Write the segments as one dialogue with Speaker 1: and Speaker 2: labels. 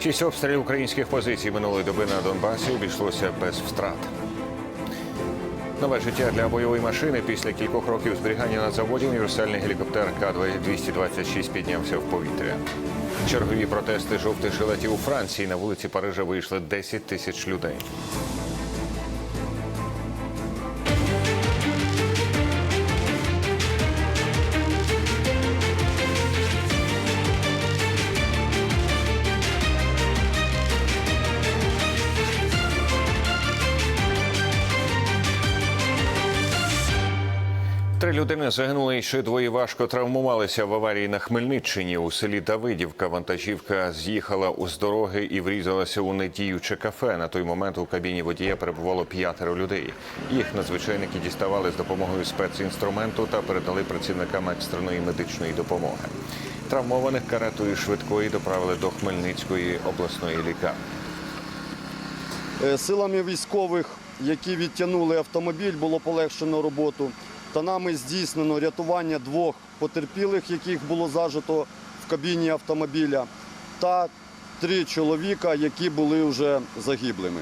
Speaker 1: Шість обстрілів українських позицій минулої доби на Донбасі обійшлося без втрат. Нове життя для бойової машини після кількох років зберігання на заводі універсальний гелікоптер К-226 піднявся в повітря. Чергові протести жовтих жилетів у Франції на вулиці Парижа вийшли 10 тисяч людей. Три людини загинули і ще двоє важко травмувалися в аварії на Хмельниччині. У селі Давидівка вантажівка з'їхала з дороги і врізалася у недіюче кафе. На той момент у кабіні водія перебувало п'ятеро людей. Їх надзвичайники діставали з допомогою спецінструменту та передали працівникам екстреної медичної допомоги. Травмованих каретою швидкої доправили до Хмельницької обласної лікарні.
Speaker 2: Е, Силами військових, які відтягнули автомобіль, було полегшено роботу. Та нами здійснено рятування двох потерпілих, яких було зажито в кабіні автомобіля, та три чоловіка, які були вже загиблими.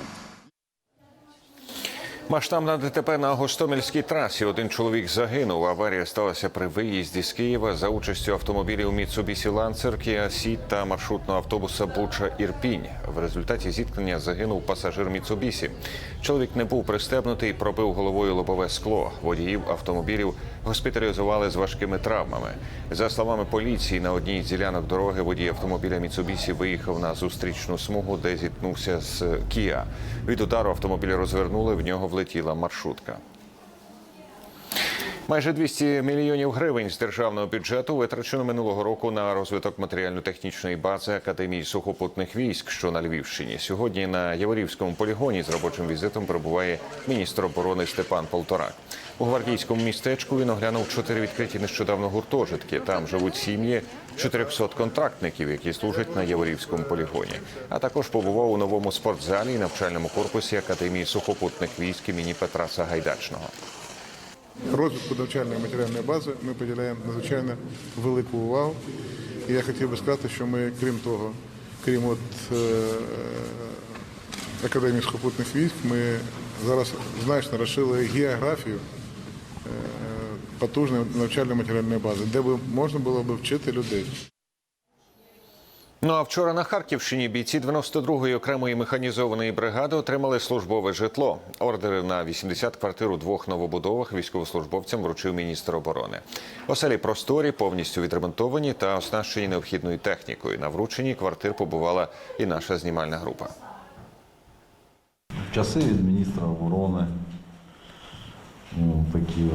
Speaker 1: Масштабна ДТП на Гостомельській трасі. Один чоловік загинув. Аварія сталася при виїзді з Києва за участю автомобілів Lancer, Kia Ceed та маршрутного автобуса Буча Ірпінь. В результаті зіткнення загинув пасажир Mitsubishi. Чоловік не був пристебнутий пробив головою лобове скло. Водіїв автомобілів госпіталізували з важкими травмами. За словами поліції, на одній з ділянок дороги водій автомобіля Mitsubishi виїхав на зустрічну смугу, де зіткнувся з Kia. Від удару автомобіль розвернули, в нього влетіла маршрутка. Майже 200 мільйонів гривень з державного бюджету витрачено минулого року на розвиток матеріально-технічної бази Академії сухопутних військ, що на Львівщині. Сьогодні на Яворівському полігоні з робочим візитом перебуває міністр оборони Степан Полторак. У гвардійському містечку він оглянув чотири відкриті нещодавно гуртожитки. Там живуть сім'ї 400 контрактників, які служать на Яворівському полігоні. А також побував у новому спортзалі і навчальному корпусі Академії сухопутних військ імені Петра Сагайдачного.
Speaker 3: Розвитку навчальної матеріальної бази ми поділяємо надзвичайно велику увагу. І я хотів би сказати, що ми, крім того, крім от, е, Академії сухопутних військ, ми зараз значно розширили географію е, потужної навчальної матеріальної бази, де б можна було б вчити людей.
Speaker 1: Ну а вчора на Харківщині бійці 92-ї окремої механізованої бригади отримали службове житло. Ордери на 80 квартир у двох новобудовах військовослужбовцям вручив міністр оборони. Оселі просторі, повністю відремонтовані та оснащені необхідною технікою. На врученні квартир побувала і наша знімальна група.
Speaker 4: Часи від міністра оборони. Ну, такі,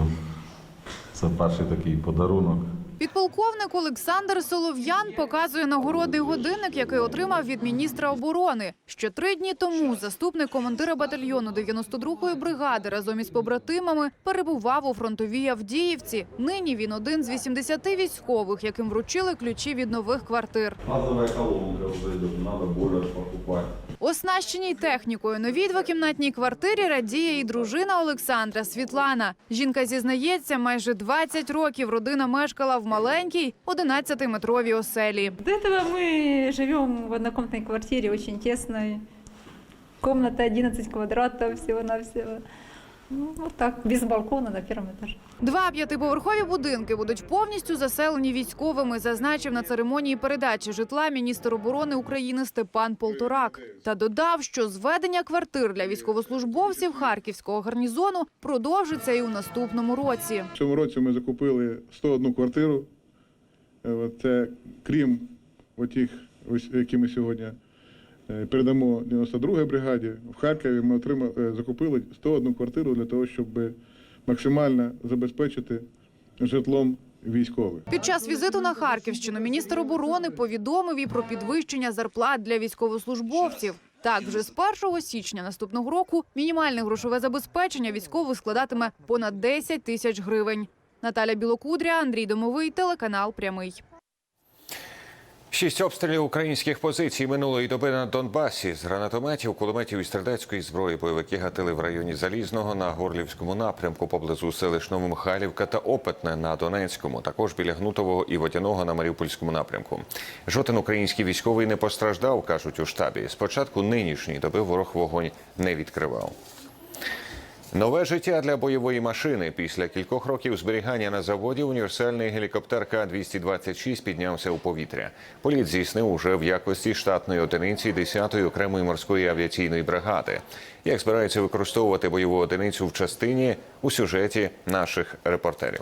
Speaker 4: це перший такий подарунок.
Speaker 5: Підполковник Олександр Солов'ян показує нагороди годинник, який отримав від міністра оборони. Ще три дні тому заступник командира батальйону 92-ї бригади разом із побратимами перебував у фронтовій Авдіївці. Нині він один з 80 військових, яким вручили ключі від нових квартир.
Speaker 4: Газова колонка вже йде, треба більше покупати.
Speaker 5: Оснащеній технікою новій двокімнатній квартирі радіє і дружина Олександра Світлана. Жінка зізнається, майже 20 років родина мешкала в маленькій 11-метровій оселі.
Speaker 6: До цього ми живемо в однокомнатній квартирі, дуже тісно. Комната 11 квадратів всего-навсего. Ну, так, без балкона на первом этаже.
Speaker 5: Два п'ятиповерхові будинки будуть повністю заселені військовими, зазначив на церемонії передачі житла міністр оборони України Степан Полторак. Та додав, що зведення квартир для військовослужбовців харківського гарнізону продовжиться і у наступному році.
Speaker 3: В цьому році ми закупили 101 квартиру. Е, Це крім тих, які ми сьогодні передамо 92-й бригаді. В Харкові ми отримали, е, закупили 101 квартиру для того, щоб максимально забезпечити житлом військових.
Speaker 5: Під час візиту на Харківщину міністр оборони повідомив і про підвищення зарплат для військовослужбовців. Так, вже з 1 січня наступного року мінімальне грошове забезпечення військових складатиме понад 10 тисяч гривень. Наталя Білокудря, Андрій Домовий, телеканал Прямий.
Speaker 1: Шість обстрілів українських позицій минулої доби на Донбасі з гранатометів, кулеметів і стрілецької зброї бойовики гатили в районі Залізного на Горлівському напрямку поблизу селищ Новомихайлівка та Опитне на Донецькому, також біля Гнутового і Водяного на Маріупольському напрямку. Жоден український військовий не постраждав, кажуть у штабі. Спочатку нинішньої доби ворог вогонь не відкривав. Нове життя для бойової машини. Після кількох років зберігання на заводі універсальний гелікоптер К-226 піднявся у повітря. Політ здійснив уже в якості штатної одиниці 10-ї окремої морської авіаційної бригади. Як збираються використовувати бойову одиницю в частині у сюжеті наших репортерів.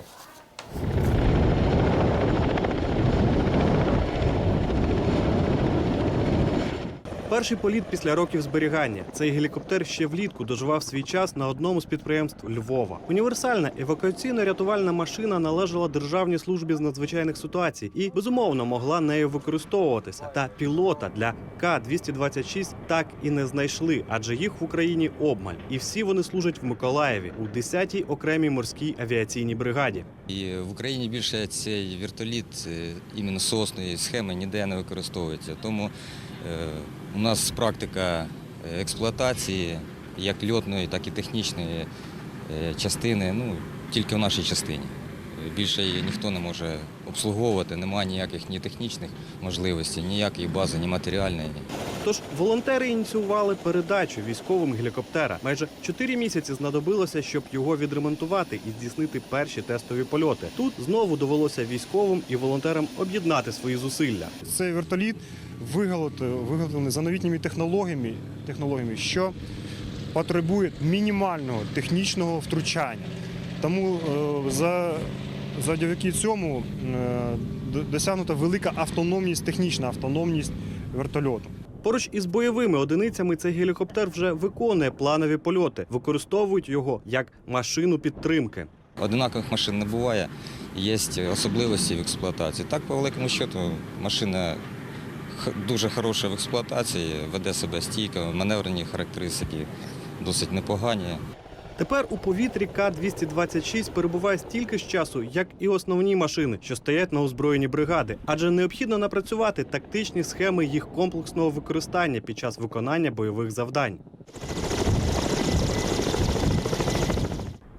Speaker 7: Перший політ після років зберігання. Цей гелікоптер ще влітку доживав свій час на одному з підприємств Львова. Універсальна евакуаційно-рятувальна машина належала Державній службі з надзвичайних ситуацій і безумовно могла нею використовуватися. Та пілота для К-226 так і не знайшли, адже їх в Україні обмаль, і всі вони служать в Миколаєві у 10-й окремій морській авіаційній бригаді.
Speaker 8: І в Україні більше цей вертоліт е, іменно сосної схеми ніде не використовується. Тому е, у нас практика е, експлуатації як льотної, так і технічної е, частини ну, тільки в нашій частині. Більше її ніхто не може обслуговувати, немає ніяких ні технічних можливостей, ніякої бази, ні матеріальної.
Speaker 7: Тож волонтери ініціювали передачу військовим гелікоптера. Майже чотири місяці знадобилося, щоб його відремонтувати і здійснити перші тестові польоти. Тут знову довелося військовим і волонтерам об'єднати свої зусилля.
Speaker 9: Цей вертоліт виготовлений, виготовлений за новітніми технологіями, технологіями, що потребує мінімального технічного втручання. Тому е, за, завдяки цьому е, досягнута велика автономність, технічна автономність вертольоту.
Speaker 7: Поруч із бойовими одиницями цей гелікоптер вже виконує планові польоти, використовують його як машину підтримки.
Speaker 8: Одинакових машин не буває, є особливості в експлуатації. Так, по великому счету, машина дуже хороша в експлуатації, веде себе стійко, маневрені характеристики досить непогані.
Speaker 7: Тепер у повітрі К-226 перебуває стільки ж часу, як і основні машини, що стоять на озброєні бригади, адже необхідно напрацювати тактичні схеми їх комплексного використання під час виконання бойових завдань.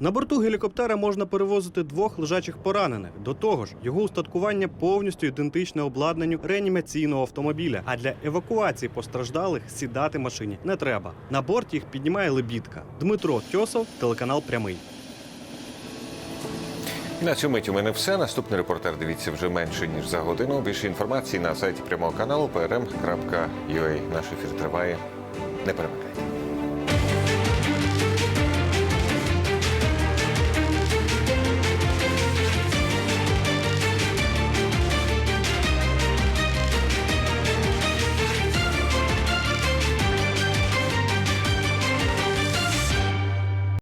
Speaker 7: На борту гелікоптера можна перевозити двох лежачих поранених. До того ж, його устаткування повністю ідентичне обладнанню реанімаційного автомобіля. А для евакуації постраждалих сідати машині не треба. На борт їх піднімає лебідка. Дмитро Тьосов, телеканал Прямий.
Speaker 1: На цю мить у мене все. Наступний репортер дивіться вже менше ніж за годину. Більше інформації на сайті прямого каналу prm.ua. Наш ефір триває. Не перемикайте.